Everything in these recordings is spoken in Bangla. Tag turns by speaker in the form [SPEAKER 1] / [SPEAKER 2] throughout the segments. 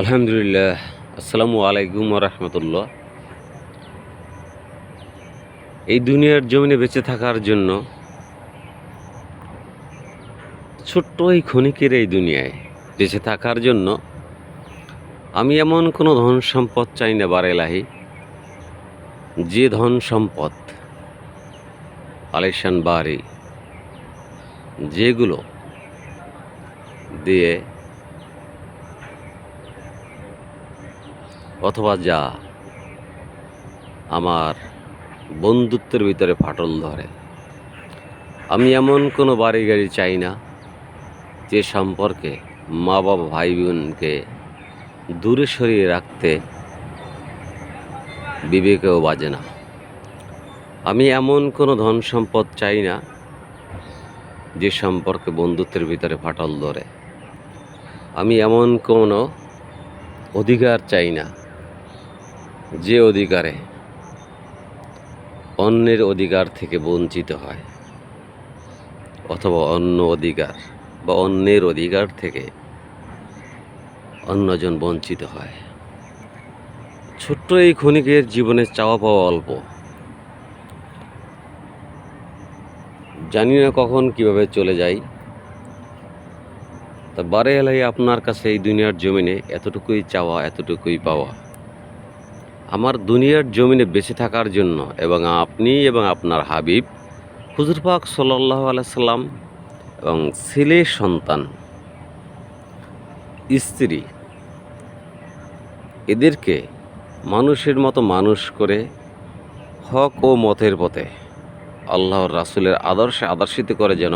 [SPEAKER 1] আলহামদুলিল্লাহ, আসসালামু আলাইকুম রহমতুল্লাহ। এই দুনিয়ার জমিনে বেঁচে থাকার জন্য ছোট্ট এই ক্ষণিকের এই দুনিয়ায় বেঁচে থাকার জন্য আমি এমন কোনো ধন সম্পদ চাই না বারেলাহি যে ধন সম্পদ আলিশান বাড়ি যেগুলো দিয়ে অথবা যা আমার বন্ধুত্বের ভিতরে ফাটল ধরে। আমি এমন কোনো বাড়ি গাড়ি চাই না যে সম্পর্কে মা বাবা ভাই বোনকে দূরে সরিয়ে রাখতে বিবেকেও বাজে না। আমি এমন কোনো ধন সম্পদ চাই না যে সম্পর্কে বন্ধুত্বের ভিতরে ফাটল ধরে। আমি এমন কোনো অধিকার চাই না যে অধিকারে অন্যের অধিকার থেকে বঞ্চিত হয়, অথবা অন্য অধিকার বা অন্যের অধিকার থেকে অন্যজন বঞ্চিত হয়। ছোট্ট এই ক্ষণিকের জীবনে চাওয়া পাওয়া অল্প। জানি না কখন কীভাবে চলে যাই, তা বারে এলাই আপনার কাছে এই দুনিয়ার জমিনে এতটুকুই চাওয়া, এতটুকুই পাওয়া। আমার দুনিয়ার জমিনে বেঁচে থাকার জন্য এবং আপনি এবং আপনার হাবিব, হুজুর পাক সাল্লাহ আলাইসাল্লাম এবং ছেলে সন্তান, স্ত্রী, এদেরকে মানুষের মতো মানুষ করে হক ও মতের পথে আল্লাহর রাসুলের আদর্শে আদর্শিত করে যেন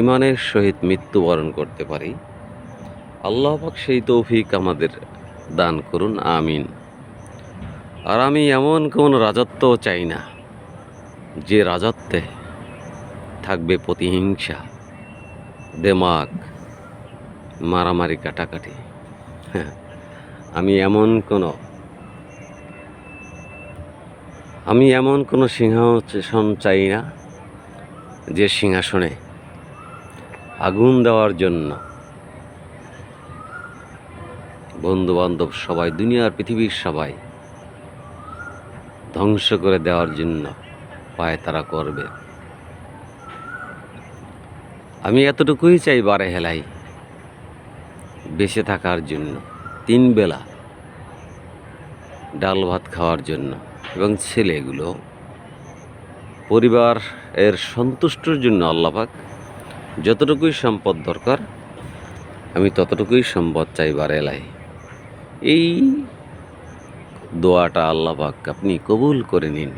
[SPEAKER 1] ইমানের সহিত মৃত্যুবরণ করতে পারি। আল্লাহ পাক সেই তৌফিক আমাদের দান করুন, আমিন। আর আমি এমন কোনো রাজত্বও চাই না যে রাজত্বে থাকবে প্রতিহিংসা দেমাগ মারামারি, কাটাকাটি। হ্যাঁ আমি এমন কোনো, আমি এমন কোনো সিংহাসন চাই না যে সিংহাসনে আগুন দেওয়ার জন্য বন্ধু বান্ধব সবাই, দুনিয়ার পৃথিবীর সবাই ধ্বংস করে দেওয়ার জন্য পায় তারা করবে। আমি এতটুকুই চাই বারে হেলাই, বেঁচে থাকার জন্য, তিন বেলা ডাল ভাত খাওয়ার জন্য। এবং ছেলেগুলো, পরিবার এর সন্তুষ্টর জন্য আল্লাপাক যতটুকুই সম্পদ দরকার, আমি ততটুকুই সম্পদ চাই বারে বারেলাই এই দোয়াটা আল্লাহ পাক আপনি কবুল করে নিন।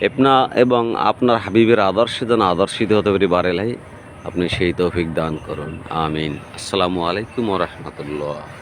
[SPEAKER 1] এপনা এবং আপনার হাবিবের আদর্শে যেন আদর্শিত হতে পারি, বারেলাই আপনি সেই তৌফিক দান করুন। আমিন। আসসালামু আলাইকুম রহমতুল্লাহ।